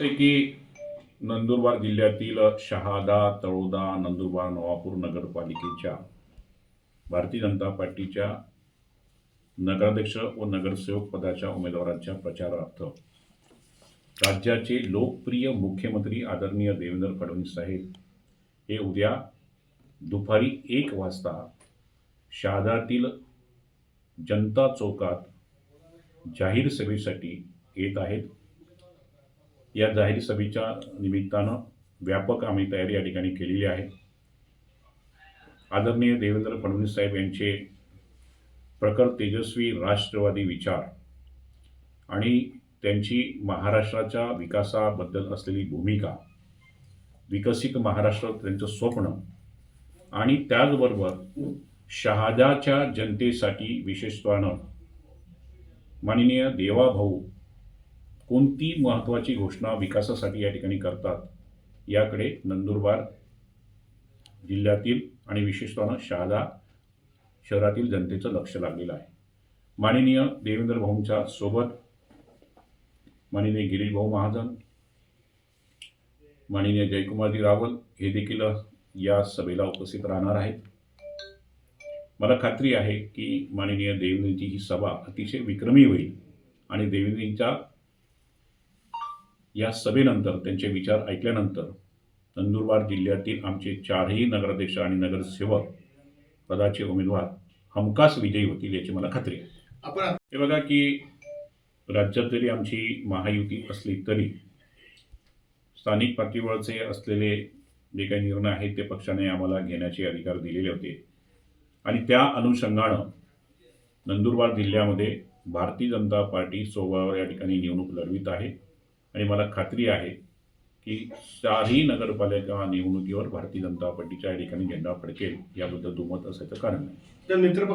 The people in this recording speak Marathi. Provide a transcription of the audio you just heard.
ते की नंदुरबार जिल्ह्यातील शहादा तळोदा नंदुरबार नवापूर नगरपालिकेच्या भारतीय जनता पार्टीच्या नगराध्यक्ष व नगरसेवक पदाच्या उमेदवारांच्या प्रचारार्थ राज्याचे लोकप्रिय मुख्यमंत्री आदरणीय देवेंद्र फडणवीस साहेब हे उद्या दुपारी एक वाजता शहादातील जनता चौकात जाहीर सभेसाठी येत आहेत. या जाहीर सभेच्या निमित्तानं व्यापक आम्ही तयारी या ठिकाणी केलेली आहे. आदरणीय देवेंद्र फडणवीस साहेब यांचे प्रखर तेजस्वी राष्ट्रवादी विचार आणि त्यांची महाराष्ट्राच्या विकासाबद्दल असलेली भूमिका विकसित महाराष्ट्र त्यांचं स्वप्न आणि त्याचबरोबर शहादाच्या जनतेसाठी विशेषत्वानं माननीय देवाभाऊ कोणती महत्त्वाची घोषणा विकासासाठी या ठिकाणी करतात याकडे नंदुरबार जिल्ह्यातील आणि विशेषतः शहादा शहरातील जनतेचं लक्ष लागलेलं आहे. माननीय देवेंद्र भाऊंच्या सोबत माननीय गिरीश भाऊ महाजन माननीय जयकुमारजी रावल हे देखील या सभेला उपस्थित राहणार आहेत. मला खात्री आहे की माननीय देवेंद्रजी ही सभा अतिशय विक्रमी होईल आणि देवेंद्रजींच्या या सभेनंतर त्यांचे विचार ऐकल्यानंतर नंदुरबार जिल्ह्यातील आमचे चारही नगराध्यक्ष आणि नगरसेवक पदाचे उमेदवार हमखास विजयी होतील याची मला खात्री आहे. आपण हे बघा की राज्यात जरी आमची महायुती असली तरी स्थानिक पातळीवरचे असलेले जे काही निर्णय आहेत ते पक्षाने आम्हाला घेण्याचे अधिकार दिलेले होते. आणि त्या अनुषंगानं नंदुरबार जिल्ह्यामध्ये भारतीय जनता पार्टी सोबत या ठिकाणी निवडणूक लढवित आहे. आणि मला खात्री आहे की चारही नगरपालिका निवडणुकीवर भारतीय जनता पार्टीच्या या ठिकाणी झेंडा फडकेल याबद्दल दुमत असायचं कारण नाही. तर मित्र